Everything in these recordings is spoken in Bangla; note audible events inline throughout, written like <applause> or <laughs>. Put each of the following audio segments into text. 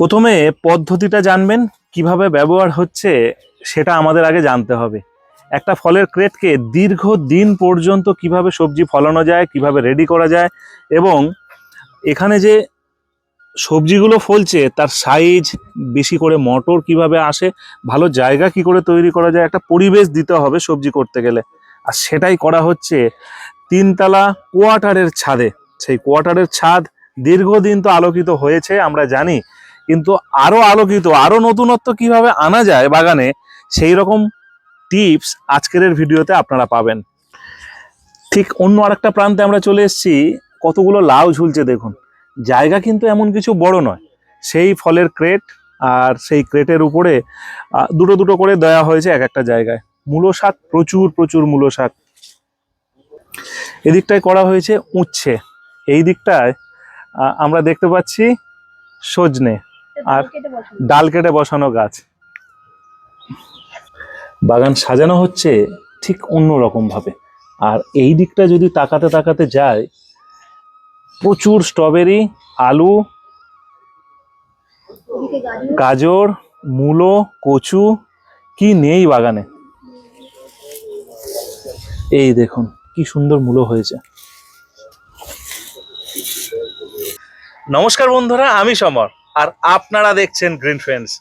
প্রথমে পদ্ধতিটা জানবেন, কীভাবে ব্যবহার হচ্ছে সেটা আমাদের আগে জানতে হবে। একটা ফলের ক্রেটকে দীর্ঘ দিন পর্যন্ত কীভাবে সবজি ফলানো যায়, কীভাবে রেডি করা যায় এবং এখানে যে সবজিগুলো ফলছে, তার সাইজ বেশি করে মটর কীভাবে আসে, ভালো জায়গা কি করে তৈরি করা যায়, একটা পরিবেশ দিতে হবে সবজি করতে গেলে। আর সেটাই করা হচ্ছে তিনতলা কোয়ার্টারের ছাদে। সেই কোয়ার্টারের ছাদ দীর্ঘদিন তো আলোকিত হয়েছে, আমরা জানি কিন্তু আরও আলোকিত, আরও নতুনত্ব কীভাবে আনা যায় বাগানে, সেই রকম টিপস আজকের ভিডিওতে আপনারা পাবেন। ঠিক অন্য আরেকটা প্রান্তে আমরা চলে এসেছি, কতগুলো লাউ ঝুলছে দেখুন। জায়গা কিন্তু এমন কিছু বড় নয়। সেই ফলের ক্রেট আর সেই ক্রেটের উপরে দুটো দুটো করে দেওয়া হয়েছে এক একটা জায়গায়। মূলো শাক, প্রচুর প্রচুর মূলো শাক। এদিকটায় করা হয়েছে উচ্ছে। এই দিকটায় আমরা দেখতে পাচ্ছি সজনে। আর ডাল কেটে বসানো গাছ। বাগান সাজানো হচ্ছে ঠিক অন্য রকম ভাবে। আর এই দিকটা যদি তাকাতে তাকাতে যায় প্রচুর স্ট্রবেরি আলু গাজর মূলো কচু কি নেই বাগানে? এই দেখুন কি সুন্দর মূলো হয়েছে। নমস্কার বন্ধুরা আমি সমর। আর আপনারা দেখছেন গ্রিন ফ্রেন্ডস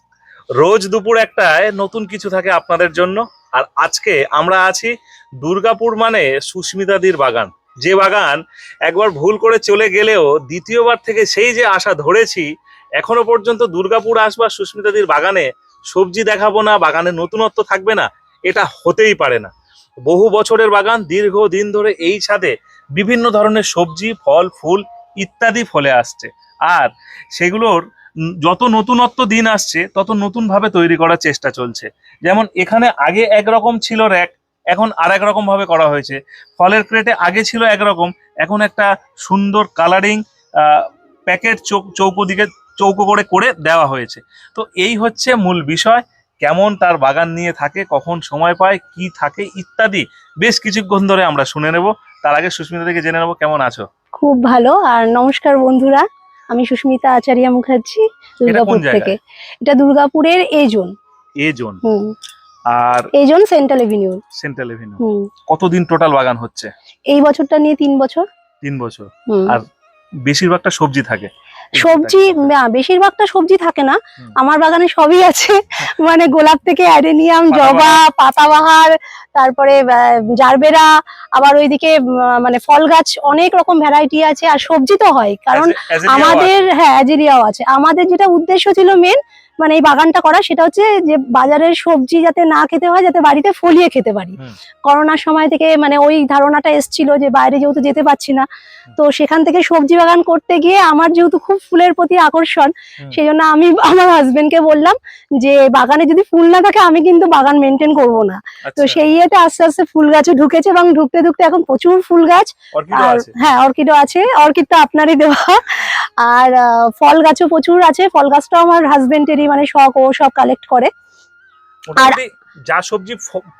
রোজ দুপুর একটায় নতুন কিছু থাকে আপনাদের জন্য। আর আজকে আমরা আছি দুর্গাপুর মানে সুস্মিতাদির বাগান। যে বাগান একবার ভুল করে চলে গেলেও দ্বিতীয়বার থেকে সেই যে আশা ধরেছি, এখনও পর্যন্ত দুর্গাপুর আসবা সুস্মিতাদির বাগানে সবজি দেখাবো না, বাগানে নতুনত্ব থাকবে না, এটা হতেই পারে না। বহু বছরের বাগান দীর্ঘ দিন ধরে এই ছাদে বিভিন্ন ধরনের সবজি, ফল, ফুল ইত্যাদি ফলে আসছে। আর সেগুলোর যত নতুনত্ব দিন আসছে, তত নতুনভাবে তৈরি করার চেষ্টা চলছে। যেমন এখানে আগে একরকম ছিল র্যাক এখন আর এক ভাবে করা হয়েছে। ফলের ক্রেটে আগে ছিল একরকম, এখন একটা সুন্দর কালারিং প্যাকেট চৌকো দিকে চৌকো করে করে দেওয়া হয়েছে। তো এই হচ্ছে মূল বিষয়, কেমন তার বাগান নিয়ে থাকে, কখন সময় পায়, কি থাকে ইত্যাদি বেশ কিছুক্ষণ ধরে আমরা শুনে নেব। তার আগে সুস্মিতা থেকে জেনে নেব, কেমন আছো? খুব ভালো, আর নমস্কার বন্ধুরা, আমি সুস্মিতা আচারিয়া মুখার্জি। দুর্গাপুর থেকে। এটা দুর্গাপুরের এ জোন এ জোন আর আর এজন সেন্ট্রাল এভিনিউ সেন্ট্রাল এভিনিউ কতদিন টোটাল বাগান হচ্ছে? এই বছরটা নিয়ে তিন বছর। তিন বছর। আর বেশিরভাগটা সবজি থাকে। সবজি বেশিরভাগটা সবজি থাকে না। আমার বাগানে সবই আছে। <laughs> মানে গোলাপ থেকে অ্যাডেনিয়াম জবা পাতাবাহার তারপরে জারবেরা আবার ওইদিকে মানে ফল গাছ অনেক রকম ভ্যারাইটি আছে। আর সবজি তো হয় কারণ আমাদের হ্যাঁ অ্যাজেরিয়াও আছে। আমাদের যেটা উদ্দেশ্য ছিল মেন মানে এই বাগানটা করা সেটা হচ্ছে যে বাজারের সবজি যাতে না খেতে হয় যাতে বাড়িতে ফলিয়ে খেতে পারি। করোনার সময় থেকে মানে ওই ধারণাটা এসছিল যে বাইরে যেহেতু যেতে পারছি না তো সেখান থেকে সবজি বাগান করতে গিয়ে আমার যেহেতু খুব ফুলের প্রতি আকর্ষণ সেই জন্য আমি আমার হাজবেন্ডকে বললাম যে বাগানে যদি ফুল না থাকে আমি কিন্তু বাগান মেনটেন করব না। আচ্ছা, তো সেই ইয়েতে আস্তে আস্তে ফুল গাছও ঢুকেছে এবং ঢুকতে ঢুকতে এখন প্রচুর ফুল গাছ আর হ্যাঁ অর্কিডও আছে। অর্কিড তো আপনারই দেওয়া। আর ফল গাছও প্রচুর আছে। ফল গাছটাও আমার হাজবেন্ডেরই মানে শখ ও সব কালেক্ট করে। মোটামুটি যা সবজি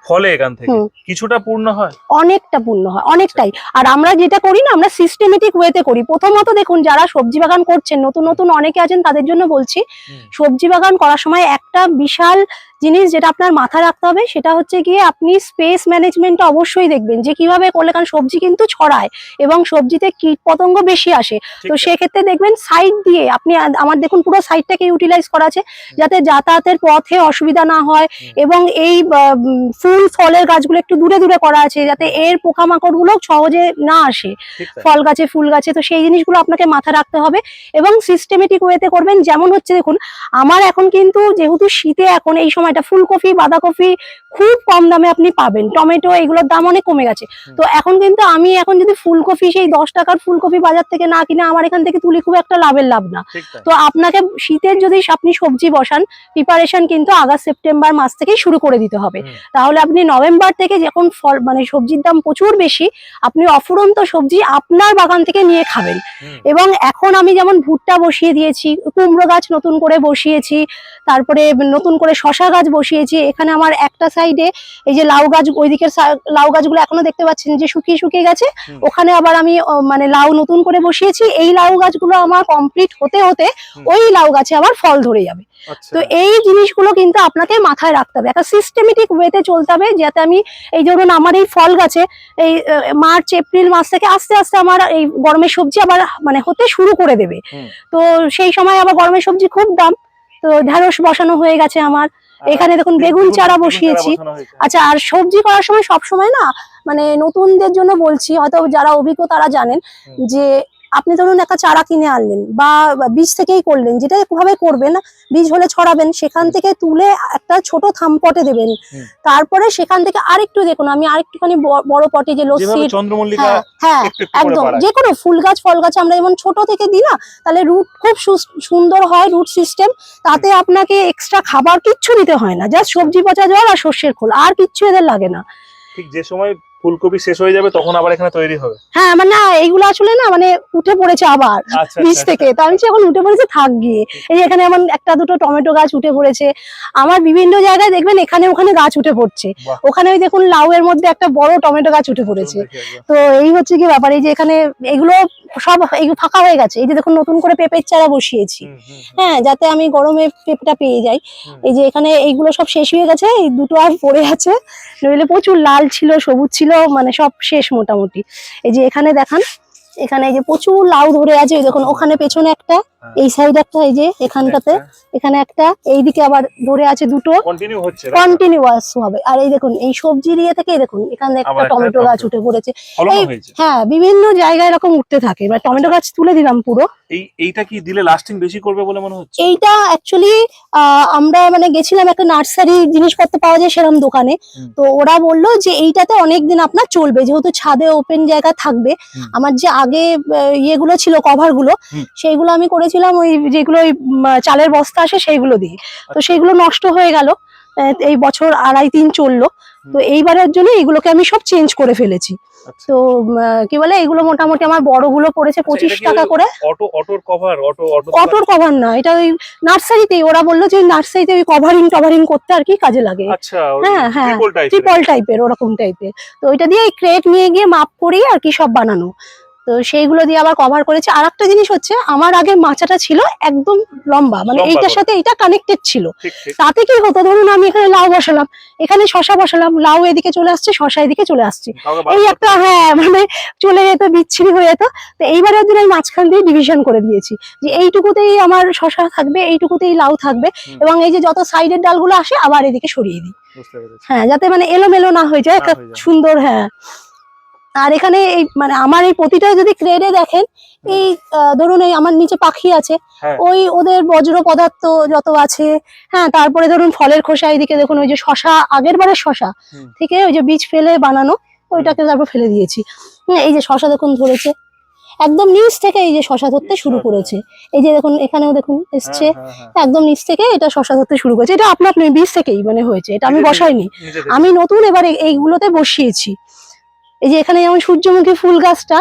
ফলে এখান থেকে কিছুটা পূর্ণ হয়? অনেকটা পূর্ণ হয় অনেকটাই। আর আমরা যেটা করি না আমরা সিস্টেমেটিক ওয়েতে করি। প্রথমত দেখুন যারা সবজি বাগান করছেন নতুন নতুন অনেকে আছেন তাদের জন্য বলছি সবজি বাগান করার সময় একটা বিশাল জিনিস যেটা আপনার মাথায় রাখতে হবে সেটা হচ্ছে গিয়ে আপনি স্পেস ম্যানেজমেন্টটা অবশ্যই দেখবেন যে কীভাবে করলে কারণ সবজি কিন্তু ছড়ায় এবং সবজিতে কীট পতঙ্গ বেশি আসে। তো সেক্ষেত্রে দেখবেন সাইড দিয়ে আপনি আমার দেখুন পুরো সাইডটাকে ইউটিলাইজ করা আছে যাতে যাতায়াতের পথে অসুবিধা না হয় এবং এই উম, ফুল ফলের গাছগুলো একটু দূরে দূরে করা আছে যাতে এর পোকামাকড়গুলো সহজে না আসে। ফল গাছে ফুল গাছে তো সেই জিনিসগুলো আপনাকে মাথা রাখতে হবে এবং সিস্টেমেটিক ওয়েতে করবেন। যেমন হচ্ছে দেখুন আমার এখন কিন্তু যেহেতু শীতে এখন এই সময়টা ফুলকপি বাঁধাকপি খুব কম দামে আপনি পাবেন। টমেটো এগুলোর দাম অনেক কমে গেছে। তো এখন কিন্তু আমি এখন যদি ফুলকপি সেই দশ টাকার ফুলকপি বাজার থেকে না কিনে আমার এখান থেকে তুলি খুব একটা লাভের লাভ না। তো আপনাকে শীতের যদি আপনি সবজি বসান প্রিপারেশন কিন্তু আগস্ট সেপ্টেম্বর মাস থেকেই শুরু করে দিতে হবে। তাহলে আপনি নভেম্বর থেকে যখন ফল মানে সবজির দাম প্রচুর বেশি আপনি অফুরন্ত সবজি আপনার বাগান থেকে নিয়ে খাবেন। এবং এখন আমি যেমন ভুট্টা বসিয়ে দিয়েছি কুমড়ো গাছ নতুন করে বসিয়েছি তারপরে নতুন করে শশা গাছ বসিয়েছি এখানে আমার একটা সাইডে এই যে লাউ গাছ ওই দিকের লাউ গাছগুলো এখনও দেখতে পাচ্ছেন যে শুকিয়ে শুকিয়ে গেছে। ওখানে আবার আমি মানে লাউ নতুন করে বসিয়েছি এই লাউ গাছগুলো আমার কমপ্লিট হতে হতে ওই লাউ গাছে আবার ফল ধরে যাবে। তো এই জিনিসগুলো কিন্তু আপনাকে মাথায় রাখতে হবে। একটা সিস্টেমেটিক ওয়েতে চলতে হবে যাতে আমি এই ধরুন আমার এই ফল গাছে এই মার্চ এপ্রিল মাস থেকে আস্তে আস্তে আমার এই গরমের সবজি আবার মানে হতে শুরু করে দেবে। তো সেই সময় আবার গরমের সবজি খুব দাম। তো ঢেঁড়স বসানো হয়ে গেছে আমার। এখানে দেখুন বেগুন চারা বসিয়েছি। আচ্ছা আর সবজি করার সময় সব সময় না মানে নতুনদের জন্য বলছি হয়তো যারা অভিজ্ঞ তারা জানেন যে আপনি ধরুন একটা চারা কিনে আনলেন বা বীজ থেকেই করলেন যেটা ভাবে করবেন বীজ হলে ছড়াবেন সেখান থেকে তুলে একটা ছোট থাম পটে দেবেন। তারপরে সেখান থেকে আরেকটু দেখুন আমি আরেকটুখানি বড় পটে যে লস্যি হ্যাঁ হ্যাঁ একদম। যে কোনো ফুল গাছ ফল গাছ আমরা যেমন ছোট থেকে দিই না তাহলে রুট খুব সুন্দর হয় রুট সিস্টেম তাতে আপনাকে এক্সট্রা খাবার কিচ্ছু দিতে হয় না জাস্ট সবজি পচা জল আর সর্ষের খোল আর কিচ্ছু এদের লাগে না। ঠিক যে সময় ফুলকপি শেষ হয়ে যাবে তখন আবার এখানে তৈরি হবে। হ্যাঁ মানে না এইগুলো আসলে না মানে উঠে পড়েছে আবার আচ্ছা বীজ আচ্ছা, থেকে। তো আমি এখন উঠে পড়েছে থাক গিয়ে। এই এখানে এমন একটা দুটো টমেটো গাছ উঠে পড়েছে। আমার বিভিন্ন জায়গায় দেখবেন এখানে ওখানে গাছ উঠে পড়ছে। ওখানে ওই দেখুন লাউ এর মধ্যে একটা বড় টমেটো গাছ উঠে আচ্ছা। পড়েছে তো এই হচ্ছে কি ব্যাপার এই যে এখানে এগুলো সব এগুলো ফাঁকা হয়ে গেছে। এই যে দেখুন নতুন করে পেঁপের চারা বসিয়েছি। হ্যাঁ যাতে আমি গরমে পেঁপেটা পেয়ে যাই। এই যে এখানে এইগুলো সব শেষ হয়ে গেছে এই দুটো আর পড়ে আছে। নইলে প্রচুর লাল ছিল সবুজ ছিল। মানে সব শেষ মোটামুটি এই যে এখানে দেখান, এখানে এই যে প্রচুর লাউ ধরে আছে দেখুন, ওখানে পেছনে একটা। এই সাইড একটা এই যে এখানটাতে এখানে একটা এইদিকে আবার ধরে আছে দুটো। কন্টিনিউ হচ্ছে কন্টিনিউয়াস হবে। আর এই দেখুন এই সবজির ইয়ে থেকে দেখুন এখানে একটা টমেটো গাছ উঠে পড়েছে। এই- হ্যাঁ বিভিন্ন জায়গায় এরকম উঠতে থাকে। এবার টমেটো গাছ তুলে দিলাম পুরো। এই এইটা কি দিলে লাস্টিং বেশি করবে বলে মনে হচ্ছে? এইটা অ্যাকচুয়ালি আমরা মানে গেছিলাম একটা নার্সারি জিনিসপত্র পাওয়া যায় সেরকম দোকানে। তো ওরা বলল যে এইটাতে অনেকদিন আপনার চলবে। যেহেতু ছাদে ওপেন জায়গা থাকবে আমার যে আগে ইয়েগুলো ছিল কভারগুলো হুম। সেইগুলো আমি করেছিলাম ওই যেগুলো ওই চালের বস্তা আসে সেইগুলো দিয়ে। তো আচ্ছা। সেইগুলো নষ্ট হয়ে গেল। এই বছর আড়াই তিন চলল। তো এইবারের জন্য এইগুলোকে আমি সব চেঞ্জ করে ফেলেছি। আচ্ছা। তো কি বলে? এগুলো মোটামুটি আমার বড়গুলো পড়েছে আচ্ছা, পঁচিশ টাকা করে। অটো অটোর কভার অটো অটো অটোর কভার না এটা ওই নার্সারিতেই ওরা বলল যে নার্সারিতে ওই কভারিং টভারিং করতে আর কি কাজে লাগে। হ্যাঁ, হ্যাঁ, ট্রিপল টাইপের ওরকম টাইপের তো ওইটা দিয়ে ক্রেট নিয়ে গিয়ে মাপ করিয়ে আর কি সব বানানো। তো সেইগুলো দিয়ে আবার কভার করেছে। আর একটা জিনিস হচ্ছে আমার আগে মাচাটা ছিল একদম লম্বা মানে এইটার সাথে এইটা কানেক্টেড ছিল। তাতে কি হতো ধরুন আমি এখানে লাউ বসালাম এখানে শশা বসালাম লাউ এদিকে চলে আসছে শশা এদিকে চলে আসছে। এই একটা হ্যাঁ মানে চলে যেত বিচ্ছিরি হয়ে যেত। তো এইবারের দিন আমি মাঝখান দিয়ে ডিভিশন করে দিয়েছি যে এইটুকুতেই আমার শশা থাকবে এইটুকুতেই লাউ থাকবে এবং এই যে যত সাইডের ডালগুলো আসে আবার এদিকে সরিয়ে দিই। হ্যাঁ যাতে মানে এলোমেলো না হয়ে যায় একটা সুন্দর হ্যাঁ। আর এখানে এই মানে আমার এই প্রতিটা যদি ক্রেডে দেখেন এই ধরুন এই আমার নিচে পাখি আছে হ্যাঁ। ওই ওদের বজ্র পদার্থ যত আছে হ্যাঁ তারপরে ধরুন ফলের খোসা এইদিকে দেখুন ওই যে শশা আগের বারের শশা। থেকে ওই যে বীজ ফেলে বানানো ওইটাকে তারপর ফেলে দিয়েছি। হ্যাঁ, এই যে শশা দেখুন ধরেছে একদম নিচ থেকে এই যে শশা ধরতে শুরু করেছে। এই যে দেখুন এখানেও দেখুন এসছে হ্যাঁ, হ্যাঁ। একদম নিচ থেকে এটা শশা ধরতে শুরু করেছে। এটা আপনার বীজ থেকেই মানে হয়েছে এটা আমি বসাইনি। আমি নতুন এবার এই- এইগুলোতে বসিয়েছি। এই যে এখানে যেমন সূর্যমুখী ফুল গাছটা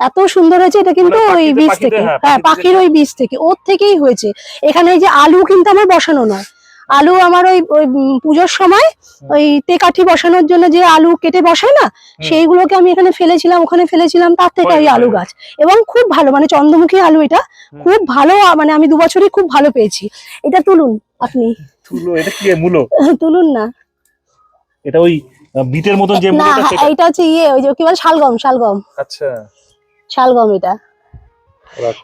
এত সুন্দর হয়েছে এটা কিন্তু মানে ওই বীজ থেকে। হ্যাঁ, হ্যাঁ পাখির ওই বীজ থেকে ওর থেকেই হয়েছে। এখানে এই যে আলু কিন্তু আমার বসানো নয়। আলু আমার ওই ওই পুজোর সময় ওই তেকাঠি বসানোর জন্য যে আলু কেটে বসায় না সেইগুলোকে আমি এখানে ফেলেছিলাম ওখানে ফেলেছিলাম তার থেকে ওই আলু গাছ। এবং খুব ভালো মানে চন্দ্রমুখী আলু এটা খুব ভালো মানে আমি দু বছরই খুব ভালো পেয়েছি। এটা তুলুন আপনি। এটা কি তুলুন না। এটা ওই বিটের মতন যে না এইটা হচ্ছে ইয়ে ওই যে কি বলে শালগম শালগম। আচ্ছা। শালগম এটা।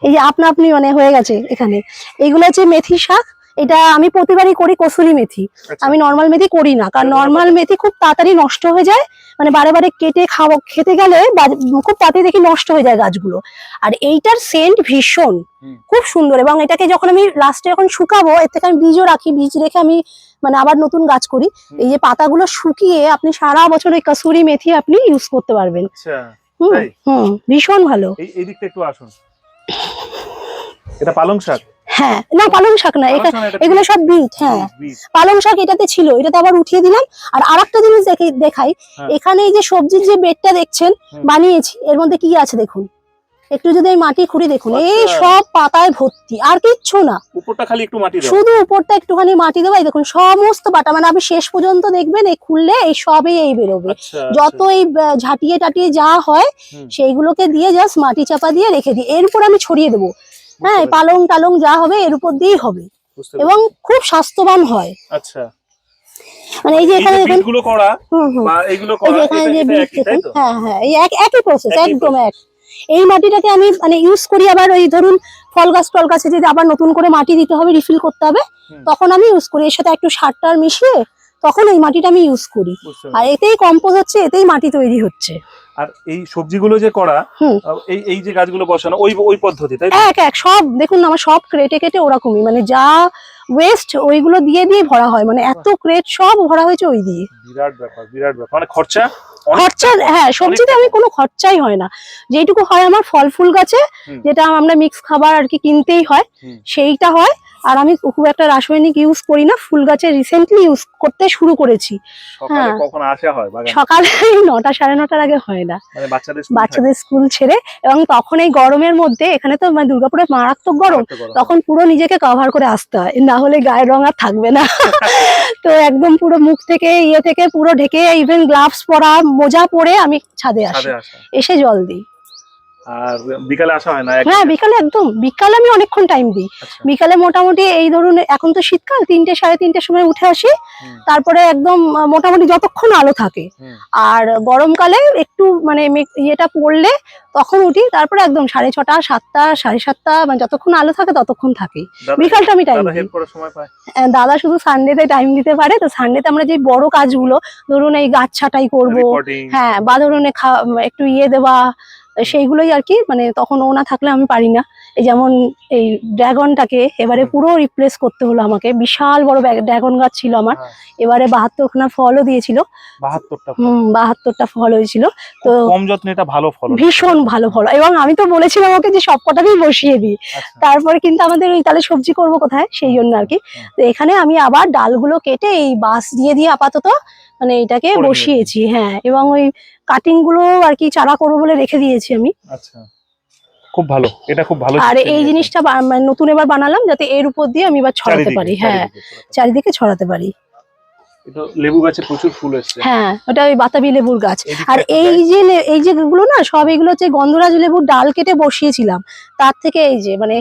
এই যে আপনা আপনি মানে হয়ে গেছে এখানে। এগুলো হচ্ছে মেথি শাক। এটা আমি প্রতিবারই করি কসুরি মেথি। আচ্ছা। আমি নর্মাল মেথি করি না কারণ নর্মাল মেথি খুব তাড়াতাড়ি নষ্ট হয়ে যায়। মানে বারে বারে কেটে খাওয়া খেতে গেলে খুব তাড়াতাড়ি দেখি নষ্ট হয়ে যায় গাছগুলো। আর এইটার সেন্ট ভীষণ। খুব সুন্দর। এবং এটাকে যখন আমি লাস্টে যখন শুকাবো এর থেকে আমি বীজও রাখি। বীজ রেখে আমি মানে আবার নতুন গাছ করি। এই যে পাতাগুলো শুকিয়ে আপনি সারা বছর ওই কসুরি মেথি আপনি ইউজ করতে পারবেন। আচ্ছা হুম হুম ভীষণ ভালো। এই দিকটা একটু আসুন। এটা পালং শাক? হ্যাঁ না পালং শাক না এটা এগুলো সব বিট হ্যাঁ। পালং শাক এটাতে ছিল এটাতে আবার উঠিয়ে দিলাম। আর আরেকটা জিনিস দেখে দেখাই হ্যাঁ। এখানে এই যে সবজির যে বেডটা দেখছেন বানিয়েছি এর মধ্যে কি আছে দেখুন? একটু যদি এই মাটি খুঁড়ি দেখুন এই আচ্ছা। সব পাতায় ভর্তি আর কিচ্ছু না। উপরটা খালি একটু মাটি শুধু উপরটা একটুখানি মাটি দেবো এই দেখুন সমস্ত বাটা মানে আপনি শেষ পর্যন্ত দেখবেন এই খুললে এই সবই এই বেরোবে। আচ্ছা যত এই ঝাঁটিয়ে টাটিয়ে যা হয় সেইগুলোকে দিয়ে জাস্ট মাটি চাপা দিয়ে রেখে দিই। এরপর আমি ছড়িয়ে দেবো। হ্যাঁ পালং টালং যা হবে এর উপর দিয়েই হবে। এবং খুব স্বাস্থ্যবান হয়। আচ্ছা। মানে এই যে এখানে দেখুন করা বা এইগুলো করা এখানে যে? হ্যাঁ হ্যাঁ এই এক- একই প্রসেস একদম এক। এই মাটিটাকে আমি মানে ইউজ করি আবার ওই ধরুন ফল গাছ টল গাছে যদি আবার নতুন করে মাটি দিতে হবে রিফিল করতে হবে তখন আমি ইউজ করি। এর সাথে একটু সার টার মিশিয়ে তখন এই মাটিটা আমি ইউজ করি। আর এতেই কম্পোজ হচ্ছে এতেই মাটি তৈরি হচ্ছে। আর এই সবজিগুলো যে করা। এই এই যে গাছগুলো বসানো ওই ওই পদ্ধতি তাই? এক এক সব দেখুন না আমার সব ক্রেটে কেটে ওরকমই মানে যা ওয়েস্ট ওইগুলো দিয়ে দিয়ে ভরা হয় মানে এত ক্রেট সব ভরা হয়েছে ওই দিয়ে। বিরাট ব্যাপার বিরাট ব্যাপার। মানে খরচা খরচা হ্যাঁ সবজিতে আমি কোনো খরচাই হয় না। যেটুকু হয় আমার ফল ফুল গাছে যেটা আমরা মিক্স খাবার আর কি কিনতেই হয় সেইটা হয়। আর আমি খুব একটা রাসায়নিক ইউজ করি না ফুল গাছে রিসেন্টলি ইউজ করতে শুরু করেছি। সকালে হ্যাঁ। <laughs> নটা সাড়ে নটার আগে হয় না। মানে বাচ্চাদের স্কুল ছেড়ে এবং তখন এই গরমের মধ্যে এখানে তো মানে দুর্গাপুরে মারাত্মক গরম তখন পুরো নিজেকে কভার করে আসতে হয়। না হলে গায়ের রং আর থাকবে না। <laughs> তো একদম পুরো মুখ থেকে ইয়ে থেকে পুরো ঢেকে ইভেন গ্লাভস পরা মোজা পরে আমি ছাদে আসি। এসে জল দিই। আর বিকালে আসা হয় না হ্যাঁ বিকালে একদম। বিকালে আমি অনেকক্ষণ টাইম দিই। আচ্ছা, বিকালে মোটামুটি এই ধরুন এখন তো শীতকাল তিনটে সাড়ে তিনটের সময় উঠে আসি। তারপরে একদম মোটামুটি যতক্ষণ আলো থাকে। আর গরমকালে একটু মানে ইয়েটা পড়লে তখন উঠি। তারপরে একদম সাড়ে ছটা সাতটা সাড়ে সাতটা মানে যতক্ষণ আলো থাকে ততক্ষণ থাকি। বিকালটা আমি টাইম দাদা দিই। দাদা শুধু সানডেতে টাইম দিতে পারে। তো সানডেতে আমরা যে বড় কাজগুলো ধরুন এই গাছ ছাটাই করব। হ্যাঁ বা ধরুন একটু ইয়ে দেওয়া সেইগুলোই আর কি মানে তখন ও না থাকলে আমি পারি না। এই যেমন এই ড্রাগনটাকে এবারে পুরো রিপ্লেস করতে হলো আমাকে। বিশাল বড় ড্রাগন গাছ ছিল আমার। হ্যাঁ। এবারে বাহাত্তরখানা ফলও দিয়েছিল। বাহাত্তরটা ফল। হুম বাহাত্তরটা ফল হয়েছিল। তো কম যত্নে এটা ভালো ফল ভীষণ ভালো ফল। এবং আমি তো বলেছিলাম ওকে যে সব কটাকেই বসিয়ে দিই। আচ্ছা, তারপরে কিন্তু আমাদের ওই তাহলে সবজি করব কোথায়? সেই জন্য আর কি। তো এখানে আমি আবার ডালগুলো কেটে এই বাঁশ দিয়ে দিয়ে আপাতত মানে এটাকে বসিয়েছি হ্যাঁ। এবং ওই কাটিংগুলো আর কি চারা করব বলে রেখে দিয়েছি আমি। আচ্ছা। খুব ভালো। এটা খুব ভালো আর এই জিনিসটা মানে নতুন এবার বানালাম যাতে এর উপর দিয়ে আমি এবার ছড়াতে পারি হ্যাঁ। চারিদিকে ছড়াতে। পারি। লেবু গাছে প্রচুর ফুল এসছে। হ্যাঁ ওটা ওই বাতাবি লেবুর গাছ। আর এই যে এই যে গুলো না সব এগুলো হচ্ছে গন্ধরাজ লেবুর ডাল কেটে বসিয়েছিলাম। তার থেকে এই যে মানে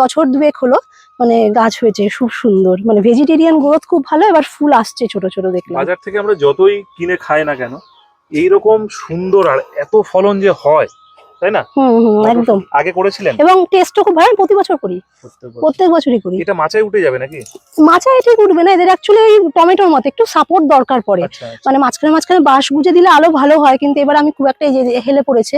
বছর দুয়েক হলো মানে গাছ হয়েছে খুব সুন্দর। মানে ভেজিটেরিয়ান গ্রোথ খুব ভালো এবার ফুল আসছে ছোট ছোট দেখলাম। বাজার থেকে আমরা যতই কিনে খাই না কেন এইরকম সুন্দর আর এত ফলন যে হয় তাই না? একদম। আগে করেছিলেন। এবং টেস্টও খুব ভালো প্রতি বছর করি। প্রত্যেক বছরই করি। এটা মাচায় উঠে যাবে নাকি? মাচায় ঠিক উঠবে না এদের অ্যাকচুয়ালি ওই টমেটোর মতো একটু সাপোর্ট দরকার পড়ে। আচ্ছা আচ্ছা, মানে মাঝখানে মাঝখানে বাঁশ গুজে দিলে আলো ভালো হয় কিন্তু এবার আমি খুব একটা হেলে পড়েছে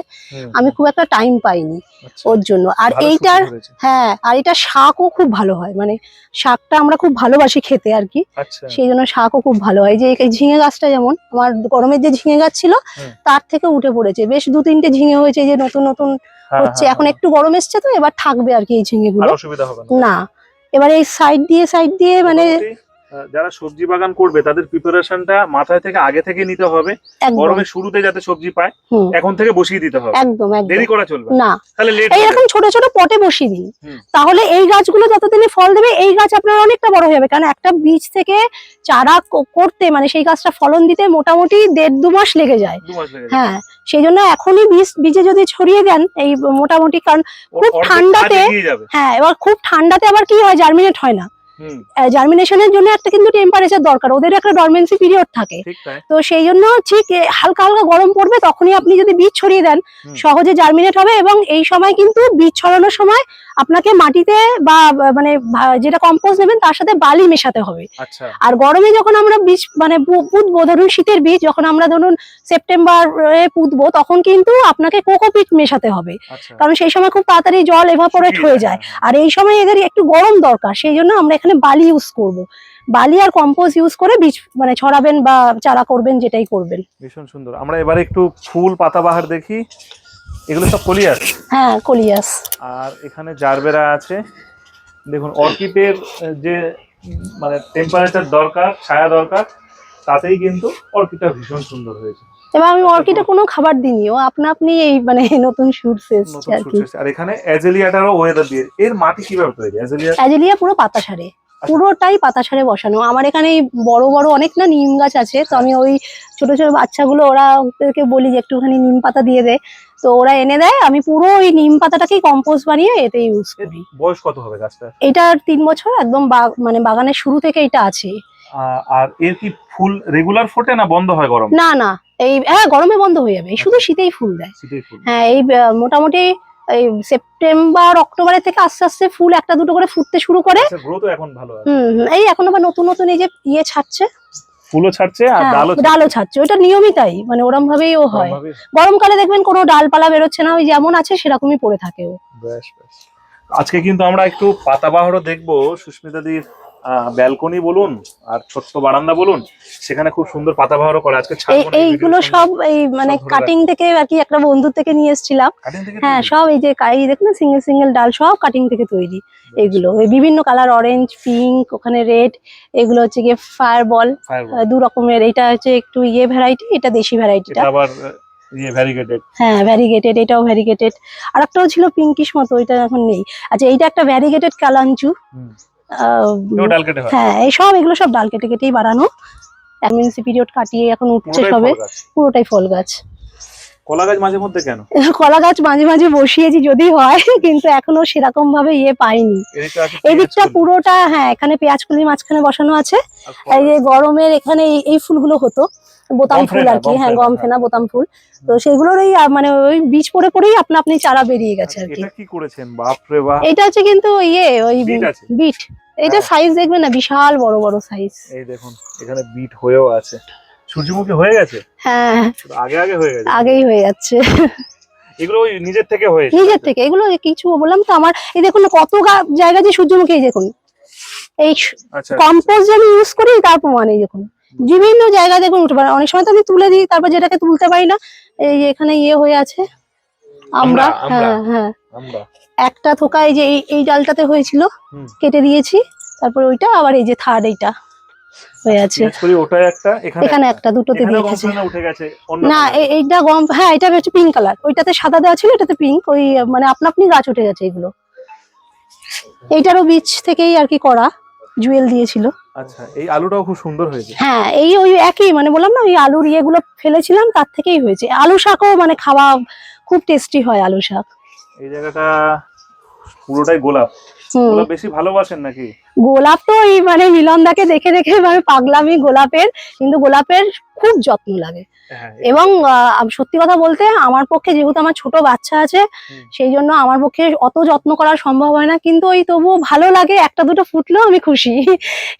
আমি খুব একটা টাইম পাইনি। ওর জন্য। আর এইটার হ্যাঁ আর এটা শাকও খুব ভালো হয়। মানে শাকটা আমরা খুব ভালোবাসি খেতে আর কি। আচ্ছা। সেই জন্য শাকও খুব ভালো হয়। যে এই ঝিঙে গাছটা যেমন আমার গরমের যে ঝিঙে গাছ ছিল তার থেকে উঠে পড়েছে। বেশ দু তিনটে ঝিঙে হয়েছে যে নতুন নতুন হ্যাঁ, হচ্ছে। হ্যাঁ, এখন হ্যাঁ। একটু গরম এসছে তো এবার থাকবে আর কি এই ঝিঙে গুলো না। এবার এই সাইড দিয়ে সাইড দিয়ে মানে যারা সবজি বাগান করবে তাদের প্রিপারেশনটা মাথায় থেকে আগে থেকে নিতে হবে। গরমের শুরুতে যাতে সবজি পায় এখন থেকে বসিয়ে দিতে হবে। একদম দেরি করা চলবে না। তাহলে লেট এইরকম ছোট ছোট পটে বসিয়ে দিন। তাহলে এই গাছগুলো যতদিনে ফল দেবে এই গাছ আপনার অনেকটা বড় হয়ে যাবে। কারণ একটা বীজ থেকে চারা করতে মানে সেই গাছটা ফলন দিতে মোটামুটি দেড় দু মাস লেগে যায়। হ্যাঁ সেই জন্য এখনই বীজ বীজে যদি ছড়িয়ে দেন এই মোটামুটি কারণ খুব ঠান্ডাতে- হ্যাঁ এবার খুব ঠান্ডাতে আবার কি হয় জার্মিনেট হয় না। জার্মিনেশনের জন্য একটা কিন্তু টেম্পারেচার দরকার। ওদের একটা ডরমেন্সি পিরিয়ড থাকে। তো সেই জন্য ঠিক হালকা হালকা গরম পড়বে তখনই আপনি যদি বীজ ছড়িয়ে দেন সহজে জার্মিনেট হবে এবং এই সময় কিন্তু বীজ ছড়ানোর সময় আপনাকে মাটিতে বা মানে যেটা কম্পোজ নেবেন তার সাথে বালি মেশাতে হবে। আচ্ছা। আর গরমে যখন আমরা বীজ মানে পুঁতবো ধরুন শীতের বীজ যখন আমরা ধরুন সেপ্টেম্বরে পুঁতবো তখন কিন্তু আপনাকে কোকোপিট মেশাতে হবে। আচ্ছা। কারণ সেই সময় খুব তাড়াতাড়ি জল এভাপোরেট হয়ে যায়, আর এই সময় এদের একটু গরম দরকার সেই জন্য আমরা এখানে বালি ইউজ করব। বালি আর কম্পোজ ইউজ করে বীজ মানে ছড়াবেন বা চারা করবেন যেটাই করবেন। ভীষণ সুন্দর। আমরা এবারে একটু ফুল পাতাবাহার দেখি। এগুলো সব কলিয়াস? হ্যাঁ কলিয়াস। আর এখানে জারবেরা আছে। দেখুন অর্কিডের যে মানে টেম্পারেচার দরকার ছায়া দরকার তাতেই কিন্তু অর্কিডটা ভীষণ সুন্দর হয়েছে। এবার আমি অর্কিডে কোনো খাবার দিইনি। ও আপনা আপনি এই মানে <laughs> নতুন শুটস এসছে আর কি। আর এখানে অ্যাজেলিয়াটারও ওয়েদার দিয়ে এর মাটি কীভাবে তৈরি? অ্যাজেলিয়া অ্যাজেলিয়া পুরো পাতা সারে। পুরোটাই পাতা সারে বসানো। আমার এখানে বড় বড় অনেক না নিম গাছ আছে তো আমি ওই ছোট ছোট বাচ্চাগুলো ওরা ওদেরকে বলি যে একটুখানি নিম পাতা দিয়ে দে। তো ওরা এনে দেয় আমি পুরো ওই নিম পাতাটাকেই কম্পোস্ট বানিয়ে এতে ইউজ করি। বয়স কত হবে গাছটা? এটা তিন বছর একদম মানে বাগানের শুরু থেকে এটা আছে। আর এর কি ফুল রেগুলার ফোটে না বন্ধ হয় গরম? না না। এই হ্যাঁ গরমে বন্ধ হয়ে যাবে। শুধু শীতেই ফুল দেয়। হ্যাঁ এই মোটামুটি এই সেপ্টেম্বর অক্টোবরের থেকে আস্তে আস্তে ফুল একটা দুটো করে ফুটতে শুরু করে। হুম হুম, এই এখন আবার নতুন নতুন এই যে ইয়ে ছাড়ছে। ফুলও ছাড়ছে আর হ্যাঁ, ডালও ডালও ছাড়ছে। ওটা নিয়মিতাই মানে ওরম ভাবেই ও হয়। গরমকালে দেখবেন কোনো ডালপালা বেরোচ্ছে না ওই যেমন আছে সেরকমই পড়ে থাকে ও। আজকে কিন্তু আমরা একটু পাতাবাহারও দেখব। সুস্মিতাদির ব্যালকনি বলুন আর ছোট্ট বারান্দা বলুন সেখানে খুব সুন্দর পাতা পাতাবাহারও করে। আজকে এইগুলো সব এই মানে কাটিং থেকে আর কি একটা বন্ধুর থেকে নিয়ে এসেছিলাম। হ্যাঁ সব এই যে কাই দেখুন সিঙ্গেল সিঙ্গেল ডাল সব কাটিং থেকে তৈরি এগুলো। বিভিন্ন কালার অরেঞ্জ পিঙ্ক ওখানে রেড এগুলো হচ্ছে গিয়ে ফায়ার বল। দু রকমের। এটা হচ্ছে একটু ইয়ে ভ্যারাইটি এটা দেশি ভ্যারাইটিটা আবার ইয়ে হ্যাঁ ভ্যারিগেটেড এটাও ভ্যারিগেটেড আর একটাও ছিল পিঙ্কিশ মতো এটা এখন নেই। আচ্ছা এইটা একটা ভ্যারিগেটেড কালাঞ্চু হয়? এই সব এগুলো সব ডাল কেটে কেটেই বাড়ানো এমএনসি পিরিয়ড কাটিয়ে এখন উঠছে সবে। পুরোটাই ফল গাছ। কলা গাছ মাঝে মধ্যে কেন? কলা গাছ মাঝে মাঝে বসিয়েছি যদি হয় কিন্তু এখনও সেরকম ভাবে ইয়ে পাইনি। এদিকটা। পুরোটা হ্যাঁ এখানে পেঁয়াজ কলির মাঝখানে বসানো আছে। আর এই যে গরমের এখানে এই- এই ফুলগুলো হতো। বোতাম ফুল আর কি হ্যাঁ গম হ্যাঁ। ফেনা বোতাম ফুল। তো সেগুলোর ওই মানে ওই বীজ পড়ে পড়েই আপনা আপনি চারা বেরিয়ে গেছে আর কি। এটা কি করেছেন? বাপ রে বাপ। এটা হচ্ছে কিন্তু ইয়ে ওই বিট এটা। সাইজ দেখবেন না বিশাল বড় বড় সাইজ এই দেখুন এখানে বিট হয়েও আছে। সূর্যমুখী হয়ে গেছে? হ্যাঁ। আগে আগে হয়ে গেছে। আগেই হয়ে যাচ্ছে। এগুলো ওই নিজের থেকে হয়েছে। নিজের থেকে। এগুলো কিছু বললাম তো আমার এই দেখুন কত গা- জায়গা যে সূর্যমুখী এই দেখুন। এই আচ্ছা। কম্পোস্ট যে আমি ইউজ করি তার প্রমাণ এই দেখুন। বিভিন্ন জায়গা দেখুন উঠে পারে। অনেক সময় তো আমি তুলে দিই তারপর যেটাকে তুলতে পারি না এই এখানে ইয়ে হয়ে আছে। আমরা। হ্যাঁ হ্যাঁ। একটা থোকা এই যে এই- ডালটাতে হয়েছিল কেটে দিয়েছি তারপর ওইটা আবার এই যে থার্ড এইটা হয়ে আছে। পেঁয়াজ একটা এখানে একটা। দুটোতে দিয়ে গেছে। না। এইটা গম হ্যাঁ এটা হচ্ছে পিঙ্ক কালার ওইটাতে সাদা দেওয়া ছিল এটাতে পিঙ্ক ওই মানে আপনা আপনি গাছ উঠে গেছে এগুলো। এইটারও বীজ থেকেই আর কি করা জুয়েল দিয়েছিল। আচ্ছা এই আলুটাও খুব সুন্দর হয়েছে। হ্যাঁ এই ওই একই মানে বললাম না ওই আলুর ইয়েগুলো ফেলেছিলাম তার থেকেই হয়েছে। আলু শাকও মানে খাওয়া খুব টেস্টি হয় আলু শাক। এই জায়গাটা পুরোটাই গোলাপ। গোলাপ বেশি ভালোবাসেন নাকি? গোলাপ তো এই মানে মিলনদাকে দেখে দেখে মানে পাগলামি গোলাপের কিন্তু গোলাপের খুব যত্ন লাগে। হ্যাঁ এবং সত্যি কথা বলতে আমার পক্ষে যেহেতু আমার ছোট বাচ্চা আছে সেই জন্য আমার পক্ষে অত যত্ন করা সম্ভব হয় না কিন্তু ওই তবুও ভালো লাগে একটা দুটো ফুটলেও আমি খুশি।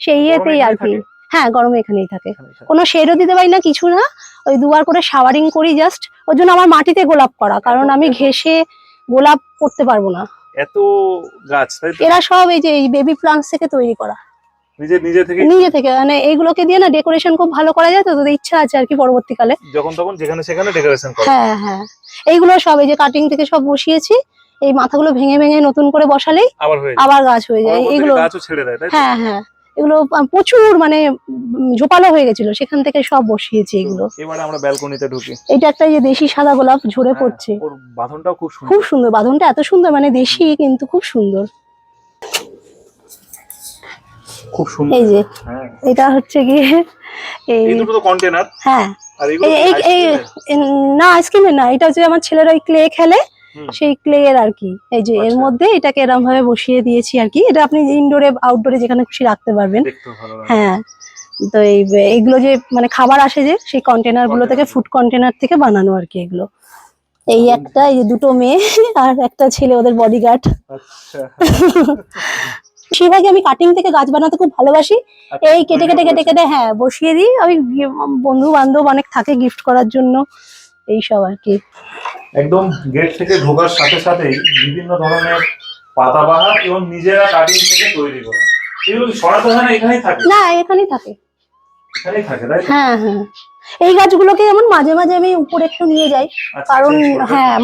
সেই ইয়েতেই আর কি। হ্যাঁ গরমে এখানেই থাকে। থাকে। কোনো শেডও দিতে পারি না কিছু না। ওই দুবার করে শাওয়ারিং করি জাস্ট ওর জন্য আমার মাটিতে গোলাপ করা কারণ আমি ঘেসে গোলাপ করতে পারব না। এত গাছ তাই তো? এরা সব এই যে এই বেবি প্লান্টস থেকে তৈরি করা। নিজে নিজে থেকে? নিজে থেকে মানে এইগুলোকে দিয়ে না ডেকোরেশন খুব ভালো করা যায় তো তোদের ইচ্ছা আছে আর কি পরবর্তীকালে। যখন তখন যেখানে সেখানে ডেকোরেশন করা। হ্যাঁ হ্যাঁ। এইগুলো সব এই যে কাটিং থেকে সব বসিয়েছি এই মাথাগুলো ভেঙে ভেঙে নতুন করে বসালেই আবার গাছ হয়ে যায়। এইগুলো গাছও ছেড়ে দেয় হ্যাঁ হ্যাঁ। এগুলো প্রচুর মানে ঝোপালো হয়ে গেছিল। সেখান থেকে সব বসিয়েছি এগুলো। এবারে আমরা ব্যালকনিতে ঢুকি। এটা একটা যে দেশি সাদা গোলাপ ঝরে হ্যাঁ, পড়ছে। ওর বাঁধনটাও খুব সুন্দর। খুব সুন্দর বাঁধনটা এত সুন্দর মানে দেশি কিন্তু খুব সুন্দর। খুব সুন্দর। এই যে হ্যাঁ। এটা হচ্ছে গিয়ে এই দুটো তো কন্টেনার হ্যাঁ। আর এগুলো না আইসক্রিমের না এটা হচ্ছে আমার ছেলেরা ওই ক্লে খেলে। সেই ক্লে এর আর কি এই যে এর আচ্ছা। মধ্যে এটাকে এরকম ভাবে বসিয়ে দিয়েছি আর কি এটা আপনি ইনডোরে আউটডোরে যেখানে খুশি রাখতে পারবেন। হ্যাঁ। তো এই এগুলো যে মানে খাবার আসে যে সেই কন্টেনারগুলো থেকে ফুড কন্টেনার থেকে বানানো আর কি এগুলো। এই একটা এই দুটো মেয়ে <laughs> আর একটা ছেলে ওদের বডিগার্ড আচ্ছা। <laughs> বেশিরভাগই আমি কাটিং থেকে গাছ বানাতে খুব ভালোবাসি। আচ্ছা, এই কেটে কেটে কেটে কেটে হ্যাঁ বসিয়ে দিই। আমি বন্ধু বান্ধব অনেক থাকে গিফট করার জন্য। এই সব আর কি। একদম গেট থেকে ঢোকার সাথে সাথেই বিভিন্ন ধরনের পাতাবাহার এবং নিজেরা কাটিং থেকে তৈরি করা। এগুলো না এখানেই থাকে? না এখানেই থাকে। এখানেই থাকে তাই হ্যাঁ হ্যাঁ। এই গাছগুলোকে যেমন মাঝে মাঝে আমি উপরে একটু নিয়ে যাই আচ্ছা, কারণ করে হ্যাঁ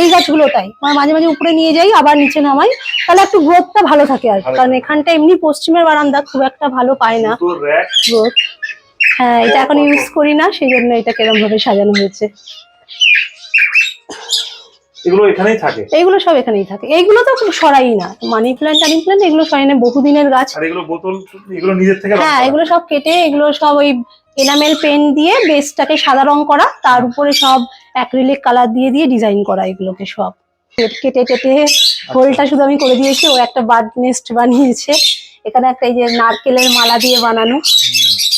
এই গাছগুলো তাই। মাঝে মাঝে উপরে নিয়ে যাই আবার নিচে নামাই তাহলে একটু গ্রোথটা ভালো থাকে আর। কারণ এখানটা এমনি পশ্চিমের বারান্দা খুব একটা ভালো পায় না। গ্রোথ হ্যাঁ এটা এখন ইউজ করি না সেই জন্য এটা কেরম ভাবে সাজানো হয়েছে। এগুলো এখানেই থাকে? এইগুলো সব এখানেই থাকে। এইগুলো তো খুব সরাই না। মানি প্ল্যান্ট টানি প্ল্যান্ট এগুলো সরাই না। বহুদিনের গাছ। আর এগুলো বোতল এগুলো নিজের থেকে হ্যাঁ এগুলো সব কেটে এগুলো সব ওই এনামেল পেন দিয়ে বেসটাকে সাদা রং করা তার উপরে সব অ্যাক্রিলিক কালার দিয়ে দিয়ে ডিজাইন করা এগুলোকে সব। কেটে কেটে হোলটা শুধু আমি করে দিয়েছি ও একটা বার্ড নেস্ট বানিয়েছে। এখানে একটা এই যে নারকেলের মালা দিয়ে বানানো।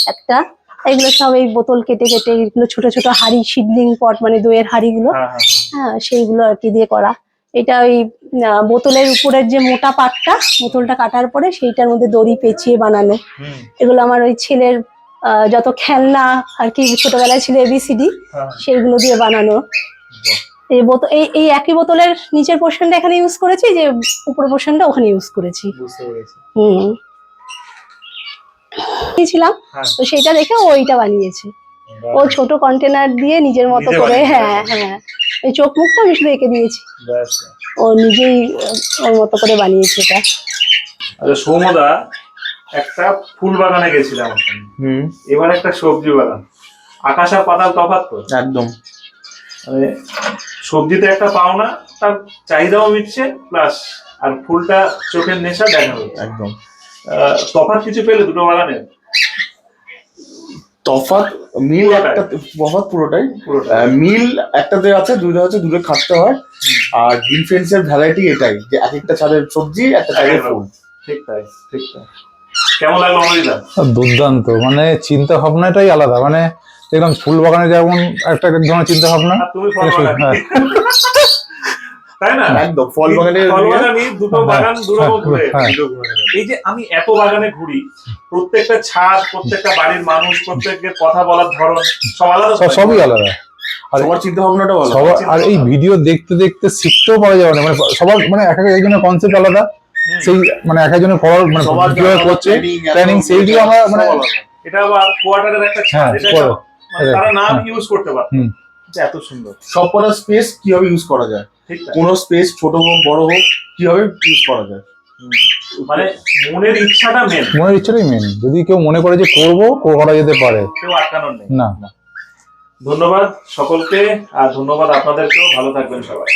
একটা। এগুলো সব এই বোতল কেটে কেটে এগুলো ছোট ছোট হাড়ি সিডলিং পট মানে দইয়ের হাড়িগুলো। হ্যাঁ হ্যাঁ হ্যাঁ। হ্যাঁ সেইগুলো আর কি দিয়ে করা। এটা ওই বোতলের উপরের যে মোটা পাটটা বোতলটা কাটার পরে সেইটার মধ্যে দড়ি পেঁচিয়ে বানানো। এগুলো আমার ওই ছেলের আহ, যত খেলনা আর কি ছোটবেলায় ছিল এবিসিডি সেইগুলো দিয়ে বানানো। এই বোতল এই এই একই বোতলের নিচের পোর্শনটা এখানে ইউজ করেছি যে উপরের পোর্শনটা ওখানে ইউজ করেছি। হুম। ছিলাম হ্যাঁ। তো সেটা দেখে ওইটা বানিয়েছে। ও ছোট কন্টেনার দিয়ে নিজের মতো করে। হ্যাঁ হ্যাঁ। এই চোখ মুখটা আমি শুধু এঁকে দিয়েছি। ও নিজেই ওর মতো করে বানিয়েছে এটা। আচ্ছা সৌমদা একটা ফুল বাগানে গেছিলাম। হুম। এবার একটা সবজি বাগান। আকাশ আর পাতাল তফাৎ তো? একদম। মানে সবজিতে একটা পাওনা তার চাহিদাও মিটছে প্লাস আর ফুলটা চোখের নেশা দেখা একদম। তফাৎ কিছু পেলে দুটো বাগানে তফাৎ মিল একটা তফাৎ পুরোটাই। মিল একটাতে আছে দুটো আছে দুটো খাটতে হয়। আর গ্রিন ফেন্সের ভ্যারাইটি এটাই যে এক একটা ছাদের সবজি একটা ছাদের ফুল। ঠিক তাই ঠিক তাই। কেমন লাগল দুর্দান্ত মানে চিন্তা ভাবনাটাই আলাদা। মানে দেখলাম ফুল বাগানে যেমন একটা এক ধরনের চিন্তা ভাবনা তুমি হ্যাঁ। তাই না? একদম ফল বাগানের ফল বাগানি দুটো হ্যাঁ, বাগান দুরকম ঘুরে হ্যাঁ। এই যে আমি এত বাগানে ঘুরি প্রত্যেকটা ছাদ প্রত্যেকটা বাড়ির মানুষ প্রত্যেকের কথা বলার ধরন সব আলাদা সবই আলাদা। আর সবার চিন্তা ভাবনাটা ভালো সবার আর এই ভিডিও দেখতে দেখতে শিখতেও পারা যাবে না। মানে সবার মানে এক এক একজনের কনসেপ্ট আলাদা। সেই মানে এক একজনের করার মানে সবার কীভাবে করছে। planning সেইগুলো আমরা মানে এটা আবার কোয়ার্টারের একটা ছাদ হ্যাঁ, এটা মানে তারা নাম হ্যাঁ। ইউজ করতে পারে। এত সুন্দর। সব কটা স্পেস কীভাবে ইউজ করা যায়? ঠিক কোনো স্পেস ছোট হোক বড় হোক কীভাবে ইউজ করা যায়? মানে মনের ইচ্ছাটা মেন মনের ইচ্ছাটাই মেন যদি কেউ মনে করে যে করব করা যেতে পারে। কেউ আটকানোর নেই। না। ধন্যবাদ সকলকে আর ধন্যবাদ আপনাদেরকেও। ভালো থাকবেন সবাই।